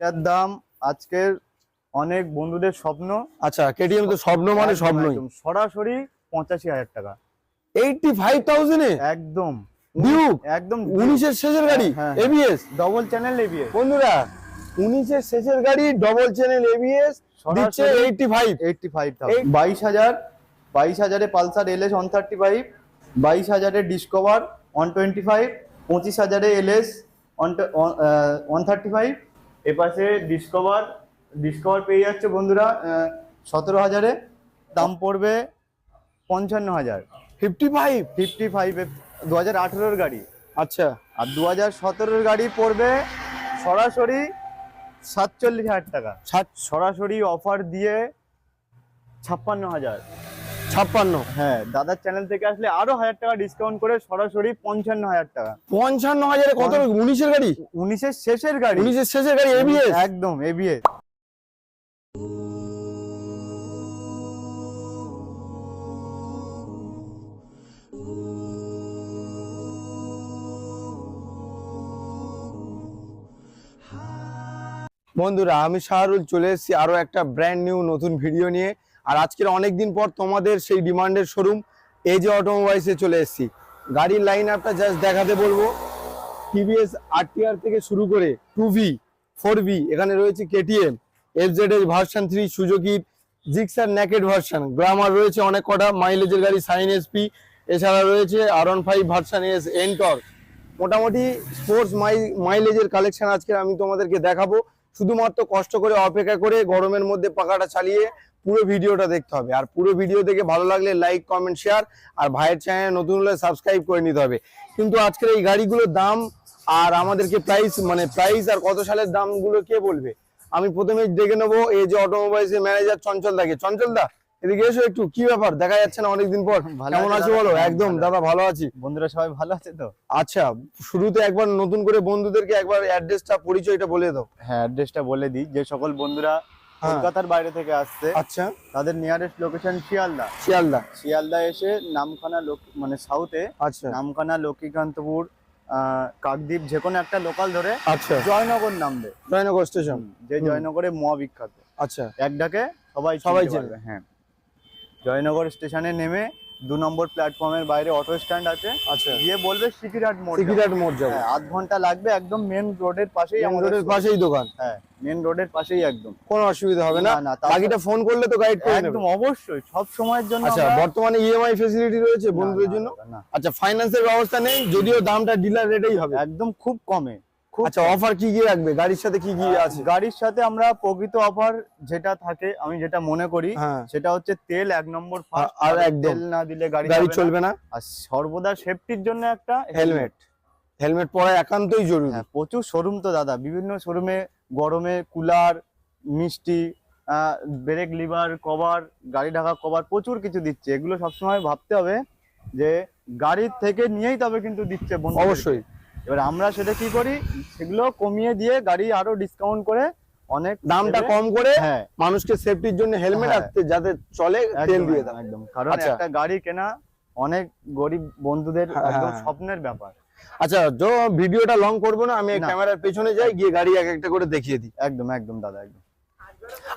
এটার দাম আজকের অনেক বন্ধুদের স্বপ্ন। আচ্ছা কেটিএম তো স্বপ্ন মানে স্বপ্নই। সরাসরি পঁচাশি হাজার টাকা। এইটটি ফাইভ থাউজেন্ডে? একদম। ডিউক? একদম উনিশের শেষের গাড়ি। এবিএস ডবল চ্যানেল এবিএস বন্ধুরা উনিশের শেষের গাড়ি ডবল চ্যানেল এবিএস দিচ্ছে এইটটি ফাইভ এইটটি ফাইভ বাইশ হাজার বাইশ হাজারে Pulsar LS one thirty five বাইশ হাজারে ডিসকভার ওয়ান টোয়েন্টি ফাইভ পঁচিশ হাজারে এলএস ওয়ান থার্টি ফাইভ এপাশে ডিসকভার ডিসকভার পেয়ে যাচ্ছে বন্ধুরা সতেরো হাজারে। দাম পড়বে পঞ্চান্ন হাজার। ফিফটি ফাইভ ফিফটি ফাইভে দু হাজার আঠেরোর গাড়ি। আচ্ছা। আর দু হাজার সতেরোর গাড়ি পড়বে সরাসরি সাতচল্লিশ হাজার টাকা। সরাসরি অফার দিয়ে ছাপ্পান্ন হাজার। ছাপ্পান্ন। হ্যাঁ দাদার চ্যানেল থেকে আসলে আরও হাজার টাকা ডিসকাউন্ট করে সরাসরি পঞ্চান্ন হাজার টাকা। পঞ্চান্ন হাজারে কত উনিশের গাড়ি? উনিশের শেষের গাড়ি। উনিশের শেষের গাড়ি এবিএস একদম এবিএস বন্ধুরা আমি শাহরুল চলে এসেছি আরও একটা ব্র্যান্ড নিউ নতুন ভিডিও নিয়ে। আর আজকের অনেক দিন পর তোমাদের সেই ডিমান্ডের শোরুম এজে অটোমোবাইলসে চলে এসেছি। গাড়ির লাইন আপটা জাস্ট দেখাতে বলব। টিভিএস আরটিআর থেকে শুরু করে টু ভি ফোর ভি এখানে রয়েছে কেটিএম এফজেড এর ভার্সন থ্রি সুজুকির জিক্সার ন্যাকেড ভার্সন গ্রামার রয়েছে অনেক কটা মাইলেজের গাড়ি সাইন এসপি এছাড়া রয়েছে R one five version S Ntorq মোটামুটি স্পোর্টস মাইলেজের কালেকশন আজকে আমি তোমাদেরকে দেখাবো। শুধুমাত্র কষ্ট করে অপেক্ষা করে গরমের মধ্যে পাখাটা চালিয়ে পুরো ভিডিওটা দেখতে হবে। আর পুরো ভিডিও দেখে ভালো লাগলে লাইক কমেন্ট শেয়ার আর ভাইয়ের চ্যানেল নতুন হলে সাবস্ক্রাইব করে নিতে হবে। কিন্তু আজকের এই গাড়িগুলোর দাম আর আমাদেরকে প্রাইস মানে প্রাইস আর কত সালের দামগুলো কে বলবে? আমি প্রথমে দেখে নেব, এই যে অটোমোবাইলস এর ম্যানেজার চঞ্চল দাকে। চঞ্চল দা এদিকে এসো একটু কি ব্যাপার? দেখা যাচ্ছে না অনেকদিন পর। কেমন আছো বলো? হ্যাঁ, একদম দাদা ভালো আছি। বন্ধুরা সবাই ভালো আছে তো? আচ্ছা শুরুতে একবার নতুন করে বন্ধুদেরকে একবার অ্যাড্রেসটা পরিচয়টা বলে দাও। হ্যাঁ অ্যাড্রেসটা বলে দিই। যে সকল বন্ধুরা হ্যাঁ। কলকাতার বাইরে থেকে আসছে আচ্ছা। তাদের নিয়ারেস্ট লোকেশন শিয়ালদা। শিয়ালদা। শিয়ালদা এসে নামখানা লোক মানে সাউথে আচ্ছা। নামখানা লক্ষ্মীকান্তপুর আহ, কাকদ্বীপ যে কোনো একটা লোকাল ধরে আচ্ছা। জয়নগর নামবে। জয়নগর স্টেশন যে জয়নগরে মহা বিখ্যাত আচ্ছা। এক ডাকে সবাই সবাই হ্যাঁ। জয়নগর স্টেশনে নেমে দু নম্বর প্ল্যাটফর্মের বাইরে অটো স্ট্যান্ড আছে। আচ্ছা। গিয়ে বলবে সিকিরহাট মোড়। সিকিরাট মোড় যাব হ্যাঁ আধ ঘণ্টা লাগবে একদম মেন রোডের পাশেই আমাদের রোডের পাশেই দোকান? হ্যাঁ মেন রোডের পাশেই একদম। কোনো অসুবিধা হবে না। না, বাকিটা ফোন করলে তো গাইড করে একদম অবশ্যই সব সময়ের জন্য আচ্ছা বর্তমানে ইএমআই ফেসিলিটি রয়েছে বন্ধুদের জন্য? আচ্ছা ফাইন্যান্সের ব্যবস্থা নেই যদিও দামটা ডিলার রেটেই হবে। একদম খুব কমে। আচ্ছা অফার কি কি রাখবে গাড়ির সাথে কি কি আছে? গাড়ির সাথে আমরা প্রকৃত অফার যেটা থাকে আমি যেটা মনে করি হ্যাঁ। সেটা হচ্ছে তেল এক নম্বর আর- ফার্স্ট তেল না দিলে গাড়ি গাড়ি চলবে না। আর সর্বদা সেফটির জন্য একটা হেলমেট হেলমেট পরা একান্তই জরুরি। হ্যাঁ প্রচুর শোরুম তো দাদা। বিভিন্ন শোরুমে গরমে কুলার মিষ্টি ব্রেক লিভার কভার গাড়ি ঢাকা কভার প্রচুর কিছু দিচ্ছে। এগুলো সবসময় ভাবতে হবে যে গাড়ির থেকে নিয়েই তবে কিন্তু দিচ্ছে অবশ্যই। এবার আমরা সেটা কি করি? সেগুলো কমিয়ে দিয়ে গাড়ি আরও ডিসকাউন্ট করে অনেক দামটা কম করে হ্যাঁ। মানুষকে সেফটির জন্য হেলমেট হ্যাঁ। আসতে যাতে চলে তেল দিয়ে দাও একদম। কারণ আচ্ছা। একটা গাড়ি কেনা অনেক গরিব বন্ধুদের হ্যাঁ, একদম। স্বপ্নের ব্যাপার। আচ্ছা তো ভিডিওটা লং করব না আমি ক্যামেরার পেছনে যাই গিয়ে গাড়ি এক একটা করে দেখিয়ে দিই। একদম একদম দাদা একদম।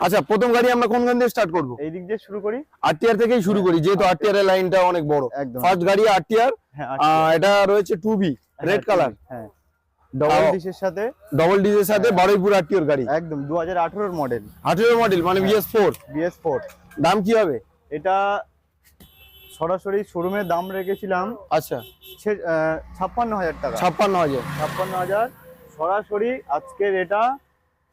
আচ্ছা প্রথম গাড়ি আমরা কোন গান দিয়ে স্টার্ট করব? এই দিক দিয়ে শুরু করি। আরটিআর থেকেই শুরু করি যেহেতু আরটিআর এর লাইনটা অনেক বড়। একদম। ফার্স্ট গাড়ি আরটিআর। এটা রয়েছে টু বি রেড কালার হ্যাঁ। ডবল ডিশের সাথে ডবল ডিজের সাথে হ্যাঁ। বারুইপুর আরটিআর গাড়ি। একদম দু হাজার আঠেরোর মডেল আঠেরো মডেল মানে হ্যাঁ। বিএস ফোর বিএস ফোর দাম কি হবে? এটা সরাসরি শোরুমে দাম রেখেছিলাম আচ্ছা। ছাপ্পান্ন হাজার টাকা। ছাপ্পান্ন হাজার। ছাপ্পান্ন হাজার। সরাসরি আজকের এটা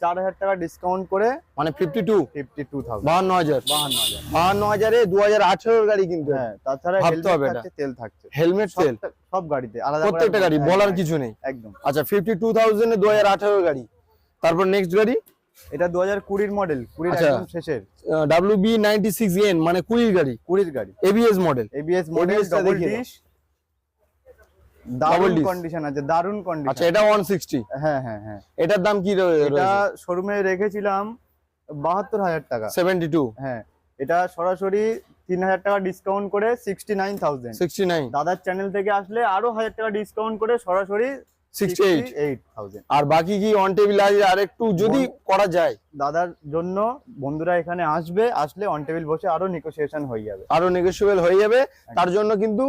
চার হাজার টাকা ডিসকাউন্ট করে মানে fifty two fifty two thousand বাহান্ন হাজার? বাহান্ন হাজার। বাহান্ন হাজারে দু হাজার আঠেরোর গাড়ি কিন্তু। হ্যাঁ তাছাড়া ভাবতে হবে তেল থাকছে। হেলমেট তেল? সব গাড়িতে আলাদা প্রত্যেকটা গাড়ি বলার কিছু নেই। একদম। আচ্ছা ফিফটি টু থাউজেন্ড দু হাজার আঠেরোর গাড়ি। তারপর নেক্সট গাড়ি? এটা দু হাজার কুড়ির মডেল কুড়ির আচ্ছা। একদম শেষের। W B ninety six N মানে কুড়ির গাড়ি। কুড়ির গাড়ি। ABS model ABS model double disc dish। Condition আছে দারুণ আচ্ছা এটা ওয়ান সিক্সটি হ্যাঁ হ্যাঁ হ্যাঁ। এটার দাম কি এটা শোরুমে রেখেছিলাম বাহাত্তর হাজার টাকা। সেভেন্টি টু হ্যাঁ এটা সরাসরি তিন হাজার টাকা ডিসকাউন্ট করে sixty nine thousand sixty nine দাদার চ্যানেল থেকে আসলে আরও হাজার টাকা ডিসকাউন্ট করে সরাসরি সিক্সটি এইট এইট থাউজেন্ড আর বাকি কি অন টেবিল আছে? আর একটু যদি করা যায়। দাদার জন্য বন্ধুরা এখানে আসবে আসলে অন টেবিল বসে আরও নেগোসিয়েশন হয়ে যাবে। আরও নেগোসিয়েবল হয়ে যাবে। তার জন্য কিন্তু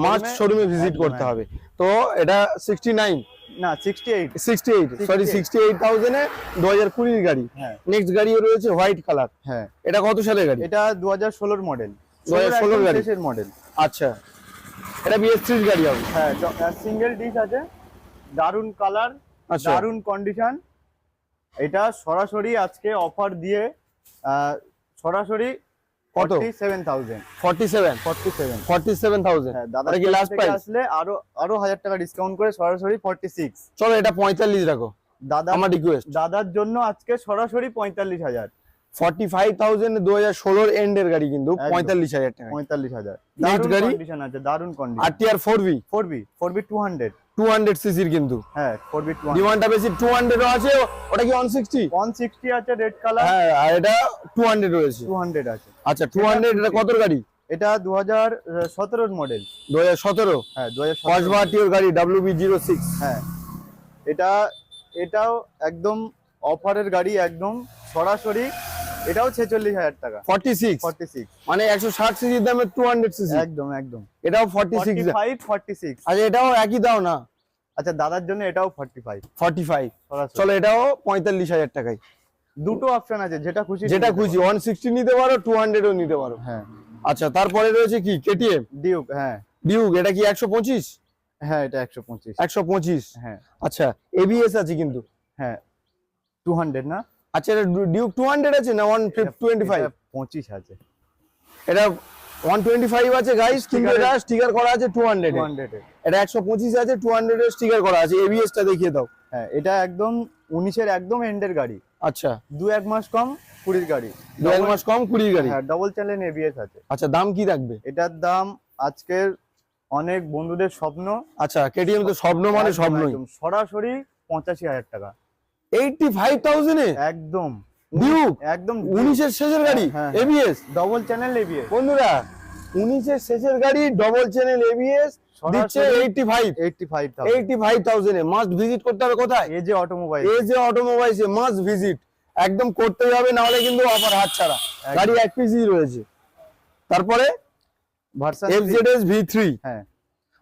Showroom-এ- শোরুমে ভিজিট করতে হবে। তো এটা সিক্সটি নাইন না sixty eight sixty eight sorry 68 sixty eight থাউজেন্ডে দু হাজার কুড়ির গাড়ি। হ্যাঁ। নেক্সট গাড়িও রয়েছে হোয়াইট কালার হ্যাঁ। এটা কত সালের গাড়ি? এটা দু হাজার ষোলোর মডেল 2016 গাড়ি। শেষের মডেল আচ্ছা। এটা বিএস থ্রির গাড়ি হবে। হ্যাঁ সিঙ্গেল ডিশ আছে। দারুণ কালার দারুণ কন্ডিশন এটা সরাসরি আজকে অফার দিয়ে সরাসরি কত? হ্যাঁ দাদা কি লাস্ট প্রাইস আসলে আরও আরও হাজার টাকা ডিসকাউন্ট করে সরাসরি ফর্টি সিক্স চলো এটা পঁয়তাল্লিশ রাখো। দাদা আমার রিকোয়েস্ট দাদার জন্য আজকে সরাসরি পঁয়তাল্লিশ হাজার। ফর্টি ফাইভ থাউজেন্ড দু হাজার ষোলোর এন্ডের গাড়ি কিন্তু একদম। পঁয়তাল্লিশ হাজার টাকা। পঁয়তাল্লিশ হাজার। গাড়ি? কন্ডিশন আছে দারুণ আর condition T R four B four B four B two hundred two hundred সিসির কিন্তু। হ্যাঁ ফোর বি টু ডিমান্ডটা বেশি টু হান্ড্রেডও আছে ওটা কি ওয়ান সিক্সটি ওয়ান সিক্সটি আছে রেড কালার হ্যাঁ আর এটা টু হান্ড্রেড রয়েছে। টু হান্ড্রেড আছে। আচ্ছা টু হান্ড্রেড এটা কত গাড়ি? এটা দু হাজার সতেরোর মডেল দু হাজার সতেরো? হ্যাঁ দু হাজার পাঁচ গাড়ি ডাব্লিউ বি জিরো সিক্স হ্যাঁ। এটা এটাও একদম অফারের গাড়ি একদম সরাসরি। এটাও ছেচল্লিশ হাজার টাকা। ফর্টি সিক্স ফর্টি সিক্স মানে একশো ষাট সিসির দামে টু হান্ড্রেড সিসি একদম একদম। এটাও forty six five forty six আচ্ছা এটাও একই দাও না? আচ্ছা দাদার জন্য এটাও ফর্টি ফাইভ ফর্টি ফাইভ চলো এটাও পঁয়তাল্লিশ হাজার টাকায়। দুটো অপশন আছে যেটা খুশি যেটা খুশি ওয়ান সিক্সটি নিতে পারো টু হান্ড্রেডও নিতে পারো। হ্যাঁ। আচ্ছা তারপরে রয়েছে কি? কেটিএম ডিউক হ্যাঁ। ডিউক এটা কি একশো পঁচিশ? হ্যাঁ এটা একশো পঁচিশ। একশো পঁচিশ? হ্যাঁ। আচ্ছা এবিএস আছে কিন্তু? হ্যাঁ টু হান্ড্রেড না? আচ্ছা এটা ডিউক টু হান্ড্রেড আছে না ওয়ান টোয়েন্টি ফাইভ এটা পঁচিশ আছে। এটা ওয়ান টোয়েন্টি ফাইভ আছে গাইস কিন্তু এটা স্টিকার করা আছে টু হান্ড্রেড টু হান্ড্রেড এটা একশো পঁচিশ আছে টু হান্ড্রেড এর স্টিকার করা আছে এবিএস টা দেখিয়ে দাও। হ্যাঁ এটা একদম উনিশের একদম এন্ডের গাড়ি। আচ্ছা। দু এক মাস কম কুড়ির গাড়ি। দু এক মাস কম কুড়ির গাড়ি? হ্যাঁ ডবল চ্যানেল এবিএস আছে। আচ্ছা দাম কি থাকবে? এটার দাম আজকের অনেক বন্ধুদের স্বপ্ন। আচ্ছা কেটিএম তো স্বপ্ন মানে স্বপ্নই। সরাসরি পঁচাশি হাজার টাকা। এইটটি ফাইভ থাউজেন্ডে একদম। ডিউক একদম উনিশের শেষের গাড়ি। এবিএস ডবল চ্যানেল এবিএস বন্ধুরা উনিশের শেষের গাড়ি ডবল চ্যানেল এবিএস দিচ্ছে সরাসরি eighty five eighty five eighty five থাউজেন্ডে must visit করতে হবে কোথায়? এই যে অটোমোবাইল এই যে অটোমোবাইলসে মাস্ট ভিজিট একদম করতেই হবে না হলে কিন্তু অফার হাত ছাড়া। গাড়ি এক পিসই রয়েছে। তারপরে ভার্সন এফজেডএস ভি হ্যাঁ।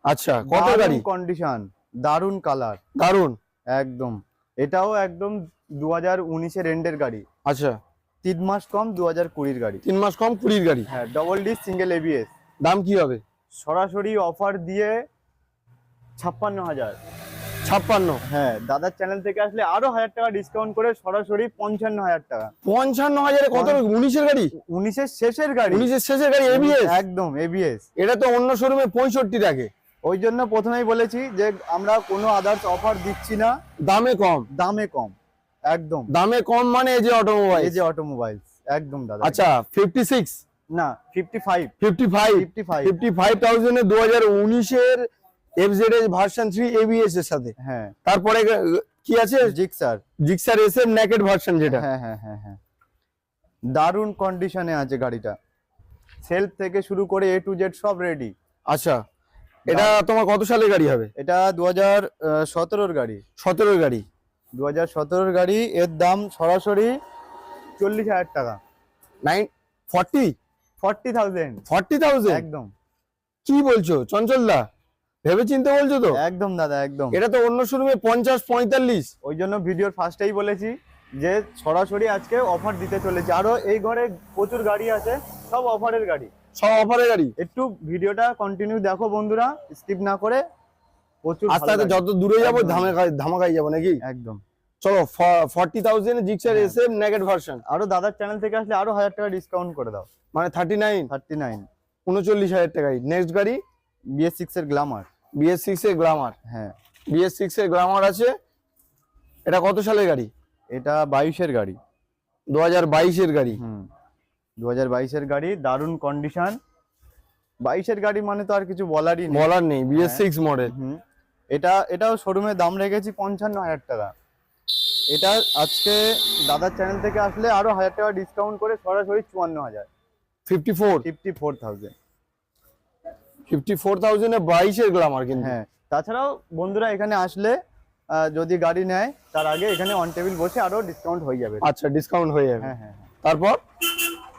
আচ্ছা কত গাড়ি? কন্ডিশন দারুণ কালার দারুণ একদম। এটাও একদম দু হাজার উনিশের এন্ডের গাড়ি। আচ্ছা। তিন মাস কম দু হাজার কুড়ির গাড়ি। তিন মাস কম কুড়ির গাড়ি। হ্যাঁ ডবল ডিস সিঙ্গেল এবিএস দাম কি হবে? সরাসরি অফার দিয়ে ছাপ্পান্ন হাজার। ছাপ্পান্ন? হ্যাঁ দাদার চ্যানেল থেকে আসলে আরও হাজার টাকা ডিসকাউন্ট করে সরাসরি পঞ্চান্ন হাজার টাকা। পঞ্চান্ন হাজারে কত? উনিশের গাড়ি? উনিশের শেষের গাড়ি। উনিশের শেষের গাড়ি এবিএস একদম এবিএস এটা তো অন্য শোরুমে পঁয়ষট্টি থাকে। ওই জন্য প্রথমেই বলেছি যে আমরা কোনো আদার্স অফার দিচ্ছি না। দামে কম? দামে কম একদম। দামে কম মানে এই যে অটোমোবাইল এই যে অটোমোবাইলস একদম দাদা। আচ্ছা ফিফটি সিক্স না fifty five fifty five fifty five fifty five থাউজেন্ডে দু হাজার উনিশের এফজেড ভার্সন থ্রি এবিএস এর সাথে। হ্যাঁ। তারপরে কি আছে? Gixxer Gixxer S M naked version যেটা। হ্যাঁ হ্যাঁ হ্যাঁ হ্যাঁ। দারুণ কন্ডিশনে আছে গাড়িটা। সেলফ থেকে শুরু করে এ টু জেড সব রেডি আচ্ছা এটা তোমার কত সালের গাড়ি হবে? এটা দু হাজার সতেরোর গাড়ি। সতেরোর গাড়ি। দু হাজার সতেরোর গাড়ি এর দাম সরাসরি চল্লিশ হাজার টাকা। Nine forty forty thousand. Forty thousand? একদম। কি বলছো? চঞ্চলদা ভেবে চিন্তে বলছো তো? একদম দাদা একদম। এটা তো অন্য শোরুমে ওই জন্য ভিডিওর ফার্স্টেই বলেছি যে সরাসরি আজকে অফার দিতে চলেছে। আরও এই ঘরে প্রচুর গাড়ি আছে সব অফারের গাড়ি। সব অফারের গাড়ি? একটু ভিডিওটা কন্টিনিউ দেখো বন্ধুরা স্কিপ না করে প্রচুর আস্তে আস্তে যত দূরে যাব ধামাকাই ধামাকাই যাব নাকি? একদম। চলো ফর্টি থাউজেন্ড জিক্সার হ্যাঁ। এস এম নেকেড ভার্সন আরও দাদার চ্যানেল থেকে আসলে আরও হাজার টাকা ডিসকাউন্ট করে দাও। মানে থার্টি নাইন থার্টি নাইন উনচল্লিশ হাজার টাকায় নেক্সট গাড়ি? বিএস সিক্স এর গ্লামার বিএস সিক্স এর গ্লামার হ্যাঁ। বিএস সিক্স এর গ্লামার আছে। এটা কত সালের গাড়ি? এটা বাইশের গাড়ি। দু হাজার বাইশের গাড়ি। হুম। দু হাজার বাইশের গাড়ি দারুণ কন্ডিশন বাইশের গাড়ি মানে তো আর কিছু বলারই নেই। বলার নেই হ্যাঁ। সিক্স মডেল হুম। এটা এটাও শোরুমে দাম রেখেছি পঞ্চান্ন হাজার টাকা। এটা আজকে দাদার চ্যানেল থেকে আসলে আরও হাজার টাকা ডিসকাউন্ট করে সরাসরি চুয়ান্ন হাজার। Fifty four fifty four thousand fifty four থাউজেন্ডে বাইশের গ্লামার কিন্তু। হ্যাঁ তাছাড়াও বন্ধুরা এখানে আসলে যদি গাড়ি নেয় তার আগে এখানে অন টেবিল বসে আরও ডিসকাউন্ট হয়ে যাবে। আচ্ছা ডিসকাউন্ট হয়ে যাবে। হ্যাঁ হ্যাঁ হ্যাঁ। তারপর?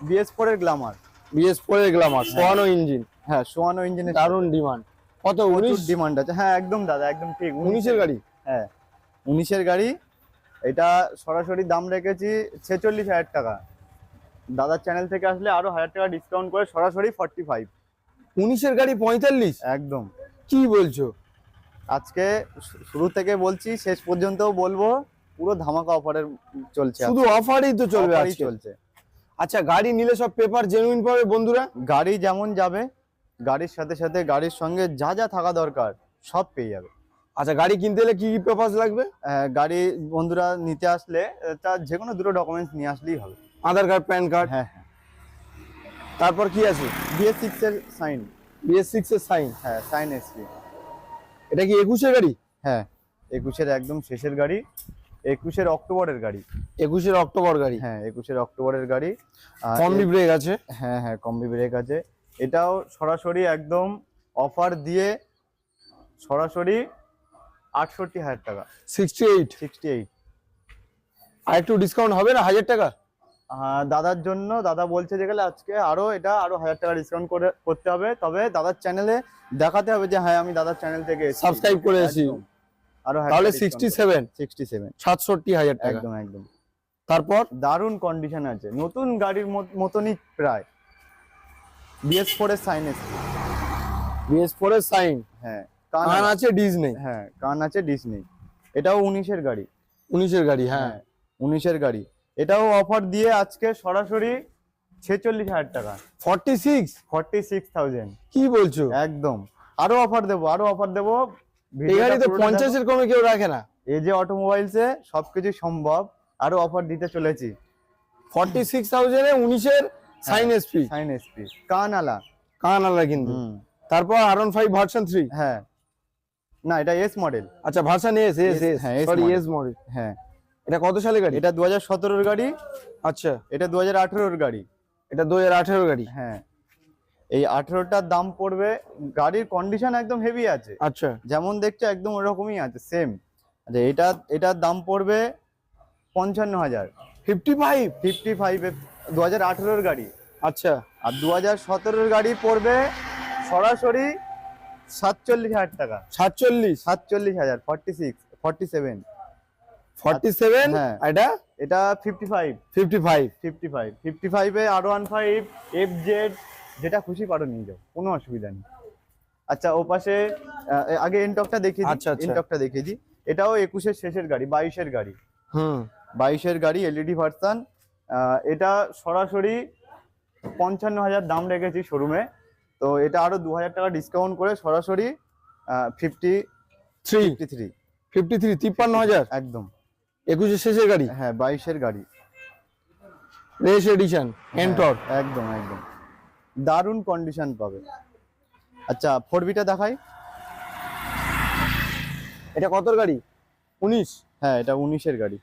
বিএস ফোর এর গ্লামার বিএস ফোর এর গ্লামার সোয়ানো ইঞ্জিন হ্যাঁ সোয়ানো ইঞ্জিনের দারুণ ডিমান্ড কত উনিশ? ডিমান্ড আছে। হ্যাঁ একদম দাদা একদম ঠিক। উনিশের গাড়ি? হ্যাঁ উনিশের গাড়ি এটা সরাসরি দাম রেখেছি ছেচল্লিশ হাজার টাকা। দাদার চ্যানেল থেকে আসলে আরও হাজার টাকা ডিসকাউন্ট করে সরাসরি ফর্টি ফাইভ উনিশের গাড়ি পঁয়তাল্লিশ? একদম। কি বলছো? আজকে শুরু থেকে বলছি শেষ পর্যন্তও বলব পুরো ধামাকা অফারের চলছে শুধু অফারই তো চলবে চলছে। আচ্ছা গাড়ি নিলে সব পেপার জেনুইন পাবে বন্ধুরা? গাড়ি যেমন যাবে গাড়ির সাথে সাথে গাড়ির সঙ্গে যা যা থাকা দরকার সব পেয়ে যাবে। আচ্ছা গাড়ি কিনতে হলে কি কি পেপার লাগবে? গাড়ি বন্ধুরা নিতে আসলে তার যে কোনো দুটো ডকুমেন্টস নিয়ে আসলেই হবে। Aadhaar card PAN card? হ্যাঁ হ্যাঁ। তারপর কি আছে? বিএস সিক্স এর সাইন বিএস সিক্স এর সাইন হ্যাঁ সাইন এসপি এটা কি একুশের গাড়ি? হ্যাঁ একুশের একদম শেষের গাড়ি একুশের অক্টোবরের গাড়ি। একুশের অক্টোবর গাড়ি? হ্যাঁ একুশের অক্টোবরের গাড়ি। কম্বি ব্রেক আছে? হ্যাঁ হ্যাঁ কম্বি ব্রেক আছে। এটাও সরাসরি একদম অফার দিয়ে সরাসরি আটষট্টি হাজার টাকা। সিক্সটি এইট সিক্সটি এইট আর একটু ডিসকাউন্ট হবে না হাজার টাকা? হ্যাঁ দাদার জন্য দাদা বলছে যে গেলে আজকে আরও এটা আরও হাজার টাকা ডিসকাউন্ট করে করতে হবে। তবে দাদার চ্যানেলে দেখাতে হবে যে হ্যাঁ আমি দাদার চ্যানেল থেকে Subscribe করে এসেছি। আরও তাহলে সিক্সটি সেভেন সিক্সটি সেভেন সাতষট্টি হাজার টাকা। একদম একদম। তারপর? দারুণ কন্ডিশন আছে। নতুন গাড়ির মত- মতনই প্রায়। বিএস ফোর এর সাইন এসছে। বিএস ফোর এর সাইন হ্যাঁ। কান আছে। ডিজ নেই। হ্যাঁ কান আছে ডিসনি এটাও উনিশের গাড়ি। উনিশের গাড়ি হ্যাঁ। হ্যাঁ উনিশের গাড়ি। এটাও অফার দিয়ে আজকে সরাসরি ছেচল্লিশ হাজার টাকা। Forty six? Forty six thousand. কি বলছো? একদম। আরও অফার দেবো আরও অফার দেবো। এই পঞ্চাশের কমে কেউ রাখে না। এই যে অটোমোবাইলসে সবকিছু সম্ভব আরও অফার দিতে চলেছি। ফর্টি সিক্স থাউজেন্ডে উনিশের সাইন এসপি। Sign SP. কান আলা কিন্তু। তারপর আর ফাইভ ভার্সন থ্রি। হ্যাঁ। না এটা এস মডেল আচ্ছা ভার্সন এস এস এস হ্যাঁ, সরি এস মডেল হ্যাঁ। এটা কত সালে গাড়ি? এটা দু হাজার সতেরোর গাড়ি। আচ্ছা। এটা দু হাজার আঠেরোর গাড়ি। এটা দু হাজার আঠেরো গাড়ি? হ্যাঁ। এই আঠেরোটার দাম পড়বে গাড়ির কন্ডিশন একদম হেভি আছে। আচ্ছা। যেমন দেখছ একদম ওরকমই আছে সেম আচ্ছা এটা এটার দাম পড়বে পঞ্চান্ন হাজার ফিফটি ফাইভ ফিফটি ফাইভে দু হাজার আঠেরোর গাড়ি। আচ্ছা। আর দু হাজার সতেরোর গাড়ি পড়বে সরাসরি সাতচল্লিশ হাজার টাকা। সাতচল্লিশ? সাতচল্লিশ হাজার forty six forty seven forty seven হ্যাঁ। এটা? এটা fifty five fifty five fifty five fifty ফাইভে আর ওয়ান ফাইভ এফ জেড যেটা খুশি পারো নিয়ে যাও কোনো অসুবিধা নেই। আচ্ছা ও পাশে আগে এনটকটা দেখিয়ে আচ্ছা, আচ্ছা। এনটকটা দেখিয়ে দিই। এটাও একুশের শেষের গাড়ি বাইশের গাড়ি। হুম। বাইশের গাড়ি এলইডি ভার্সান এটা সরাসরি পঞ্চান্ন হাজার দাম রেখেছি শোরুমে তো এটা আরও দু হাজার টাকা ডিসকাউন্ট করে সরাসরি fifty three fifty three fifty three তিপ্পান্ন হাজার? একদম। একুশের শেষের গাড়ি? হ্যাঁ বাইশের গাড়ি। রেস এডিশন এন্টর একদম একদম। দারুণ কন্ডিশন পাবে। আচ্ছা ফোর বিটা দেখাই। এটা কতর গাড়ি? উনিশ? হ্যাঁ এটা উনিশের গাড়ি।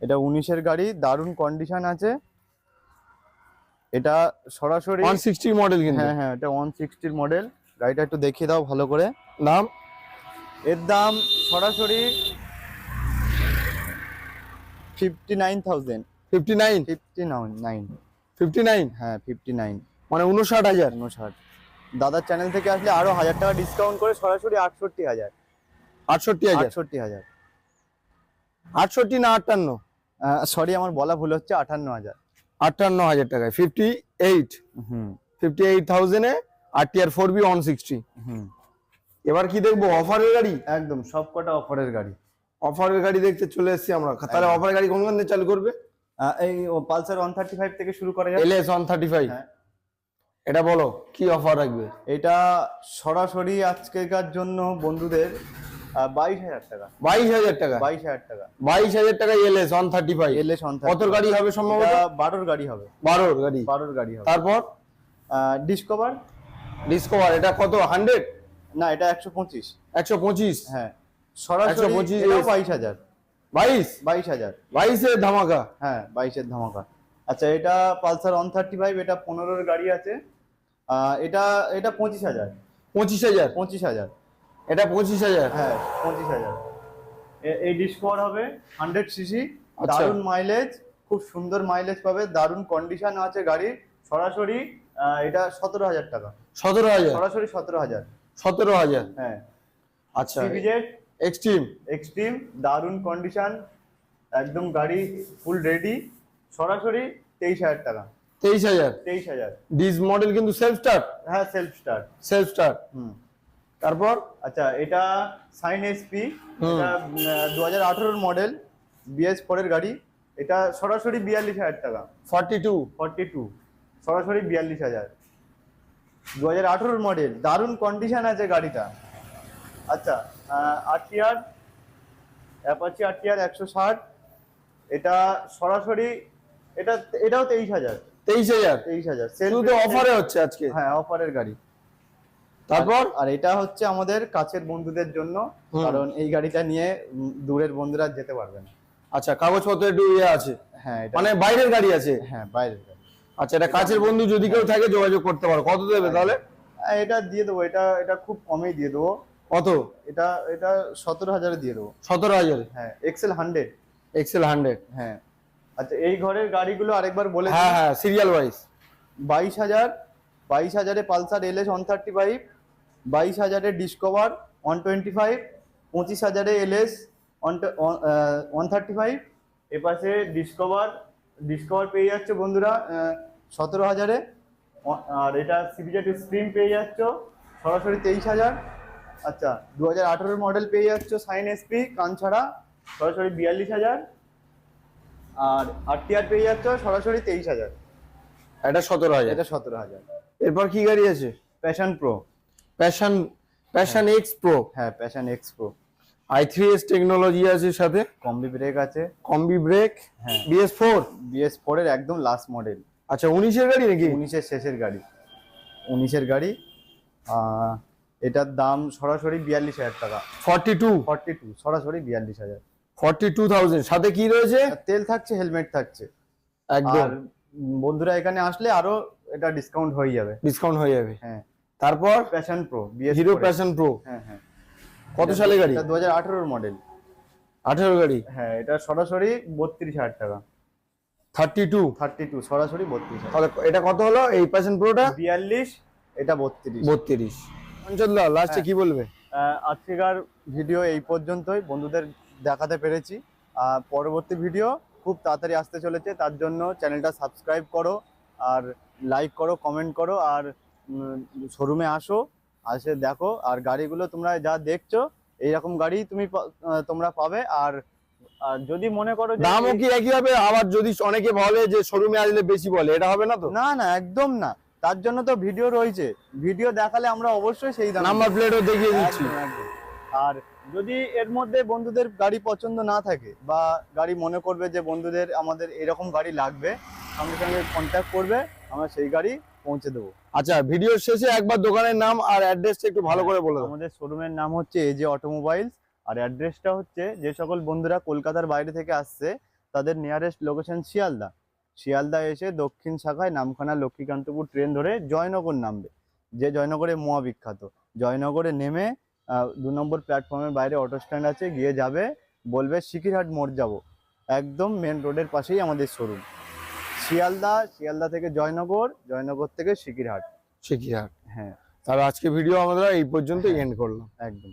এটা উনিশের গাড়ি দারুণ কন্ডিশন আছে। এটা সরাসরি ওয়ান সিক্সটি মডেল কিন্তু। হ্যাঁ হ্যাঁ এটা ওয়ান সিক্সটির মডেল গাড়িটা একটু দেখিয়ে দাও ভালো করে। দাম? এর দাম সরাসরি fifty nine thousand fifty nine fifty nine fifty nine হ্যাঁ ফিফটি নাইন মানে উনষাট হাজার। উনষাট। দাদার চ্যানেল থেকে আসলে আরও হাজার টাকা ডিসকাউন্ট করে সরাসরি আটষট্টি হাজার। আটষট্টি হাজার? আটষট্টি হাজার। আটষট্টি না আটান্ন? সরি আমার বলা ভুল হচ্ছে আটান্ন হাজার। আটান্ন হাজার টাকায়। ফিফটি এইট হুম। Fifty eight থাউজেন্ডে R TR four B one sixty হুম। এবার কি দেখব? অফারের গাড়ি? একদম সব কটা অফারের গাড়ি। অফারের গাড়ি দেখতে চলে এসেছি আমরা। তাহলে। অফারের গাড়ি কোন কোন দিয়ে চালু করবে? এই পালসার ওয়ান থার্টি ফাইভ থেকে শুরু করা যায় এলএস ওয়ান থার্টি ফাইভ। এটা বলো কি অফার রাখবে? এটা সরাসরি আজকেকার জন্য বন্ধুদের বাইশ হাজার টাকা। বাইশ হাজার টাকা? বাইশ হাজার টাকা। বাইশ হাজার টাকা এলএস ওয়ান থার্টি ফাইভ এলে সন্ধ্যা কতর গাড়ি হবে সম্ভবত? বারোর গাড়ি হবে। বারোর গাড়ি। বারোর গাড়ি হবে। তারপর? ডিসকভার ডিসকভার এটা কত? হান্ড্রেড না এটা একশো পঁচিশ। একশো পঁচিশ? হ্যাঁ। সরাসরি 125 এটাও বাইশ হাজার। বাইশ? বাইশ হাজার। বাইশের ধামাকা। হ্যাঁ বাইশের ধামাকা। আচ্ছা এটা পালসার ওয়ান থার্টি ফাইভ এটা পনেরোর গাড়ি আছে। এটা এটা পঁচিশ হাজার। পঁচিশ হাজার। পঁচিশ হাজার। এটা পঁচিশ হাজার। হ্যাঁ পঁচিশ হাজার। এই ডিসকভার হবে হান্ড্রেড সিসি আচ্ছা। দারুণ মাইলেজ খুব সুন্দর মাইলেজ পাবে দারুণ কন্ডিশন আছে গাড়ির। সরাসরি এটা সতেরো হাজার টাকা। সতেরো হাজার? সরাসরি সতেরো হাজার। সতেরো হাজার? হ্যাঁ। আচ্ছা। সিভিজেড এক্সট্রিম এক্সট্রিম দারুণ কন্ডিশন একদম গাড়ি ফুল রেডি সরাসরি তেইশ হাজার টাকা। তেইশ হাজার? তেইশ হাজার। ডিস মডেল কিন্তু সেলফ স্টার্ট হ্যাঁ সেলফ স্টার্ট সেলফ স্টার্ট হুম। তারপর আচ্ছা এটা সাইন এসপি। এটা দু হাজার আঠেরোর মডেল বিএস ফোরের গাড়ি। এটা সরাসরি বিয়াল্লিশ হাজার টাকা। Forty two. Forty two. সরাসরি বিয়াল্লিশ হাজার। দু হাজার আঠেরোর মডেল দারুণ কন্ডিশন আছে গাড়িটা। আচ্ছা আরটিআর অ্যাপাচি আরটিআর একশো ষাট। এটা সরাসরি এটা এটাও তেইশ হাজার। তেইশ হাজার। তেইশ হাজার। তো অফারে হচ্ছে আজকে। হ্যাঁ অফারের গাড়ি। তারপর? আর এটা হচ্ছে আমাদের কাছের বন্ধুদের জন্য কারণ এই গাড়িটা নিয়ে দূরের বন্ধুরা যেতে পারবে না। আচ্ছা কাগজপত্র একটু ইয়ে আছে। হ্যাঁ মানে বাইরের গাড়ি আছে? হ্যাঁ বাইরের গাড়ি। আচ্ছা এটা কাছের বন্ধু যদি কেউ থাকে যোগাযোগ করতে পারো। কত দেবে তাহলে? এটা দিয়ে দেবো। এটা এটা খুব কমেই দিয়ে দেবো। কত? এটা এটা সতেরো হাজারে দিয়ে দেবো। সতেরো হাজার। হ্যাঁ এক্সেল হান্ড্রেড এক্সেল হান্ড্রেড হ্যাঁ। আচ্ছা এই ঘরের গাড়িগুলো আরেকবার বলে হ্যাঁ হ্যাঁ সিরিয়াল ওয়াইজ বাইশ হাজার বাইশ হাজারে Pulsar L S one thirty five বাইশ হাজারে ডিসকভার ওয়ান টোয়েন্টি ফাইভ পঁচিশ হাজারে L S one thirty five এপাশে ডিসকভার ডিসকভার পেয়ে যাচ্ছে বন্ধুরা সতেরো হাজারে। আর এটা সিবিজেড স্ক্রিন পেয়ে যাচ্ছ সরাসরি তেইশ হাজার। আচ্ছা দু হাজার আঠেরোর মডেল পেয়ে যাচ্ছ সাইন এসপি কান ছাড়া সরাসরি বিয়াল্লিশ হাজার। আর আরটিআর পেয়ে যাচ্ছ সরাসরি তেইশ হাজার। এটা সতেরো হাজার। এটা সতেরো হাজার। এরপর কি গাড়ি আছে? Passion Pro Passion Passion X Pro হ্যাঁ Passion X Pro I three S technology আছে সাথে। কম্বি ব্রেক আছে। কম্বি ব্রেক হ্যাঁ। বিএস ফোর বিএস ফোর এর একদম লাস্ট মডেল আচ্ছা উনিশের গাড়ি নাকি? উনিশের শেষের গাড়ি। উনিশের গাড়ি। এটার দাম সরাসরি বিয়াল্লিশ হাজার টাকা। ফর্টি টু ফর্টি টু সরাসরি বিয়াল্লিশ হাজার। ফর্টি টু থাউজেন্ড সাথে কি রয়েছে? তেল থাকছে হেলমেট থাকছে। একদম। বন্ধুরা এখানে আসলে আরও এটা ডিসকাউন্ট হয়ে যাবে। ডিসকাউন্ট হয়ে যাবে। হ্যাঁ। তারপর Passion Pro BS Hero Passion Pro হ্যাঁ হ্যাঁ। কত সালে গাড়ি? এটা দু হাজার আঠেরোর মডেল আঠেরো গাড়ি? হ্যাঁ এটা সরাসরি বত্রিশ হাজার টাকা। Thirty two? থার্টি টু সরাসরি বত্রিশ তাহলে এটা কত হলো? এই প্যাশন প্রোটা বিয়াল্লিশ এটা বত্রিশ। বত্রিশ। অঞ্চল লাস্টে হ্যাঁ। কি বলবে? আজকেকার ভিডিও এই পর্যন্তই। বন্ধুদের দেখাতে পেরেছি। আর পরবর্তী ভিডিও খুব তাড়াতাড়ি আসতে চলেছে। তার জন্য চ্যানেলটা সাবস্ক্রাইব করো আর লাইক করো কমেন্ট করো আর শোরুমে আসো আসে দেখো আর গাড়িগুলো তোমরা যা দেখছ এইরকম গাড়ি তুমি তোমরা পাবে। আর আর যদি মনে করো দামও কি একই হবে? আবার যদি অনেকে বলে যে শোরুমে আসলে বেশি বলে এটা হবে না তো? না না একদম না। তার জন্য তো ভিডিও রয়েছে। ভিডিও দেখালে আমরা অবশ্যই সেই দাম নাম্বার প্লেটও দেখিয়ে দিচ্ছি। আর যদি এর মধ্যে বন্ধুদের গাড়ি পছন্দ না থাকে বা গাড়ি মনে করবে যে বন্ধুদের আমাদের এরকম গাড়ি লাগবে সঙ্গে সঙ্গে কন্ট্যাক্ট করবে আমরা সেই গাড়ি পৌঁছে দেবো। আচ্ছা ভিডিওর শেষে একবার দোকানের নাম আর অ্যাড্রেসটা একটু ভালো করে বলে আমাদের শোরুমের নাম হচ্ছে এজে অটোমোবাইলস আর অ্যাড্রেসটা হচ্ছে যে সকল বন্ধুরা কলকাতার বাইরে থেকে আসছে তাদের নিয়ারেস্ট লোকেশন শিয়ালদা। শিয়ালদা এসে দক্ষিণ শাখায় নামখানা লক্ষ্মীকান্তপুর ট্রেন ধরে জয়নগর নামবে যে জয়নগরে মোয়া বিখ্যাত জয়নগরে নেমে দু নম্বর প্ল্যাটফর্মের বাইরে অটো স্ট্যান্ড আছে গিয়ে যাবে বলবে সিকিরহাট মোড় যাব। একদম মেন রোডের পাশেই আমাদের শোরুম শিয়ালদা শিয়ালদা থেকে জয়নগর জয়নগর থেকে শিকিরহাট শিকিরহাট হ্যাঁ। তাহলে আজকে ভিডিও আমরা এই পর্যন্ত এন্ড করলাম। একদম।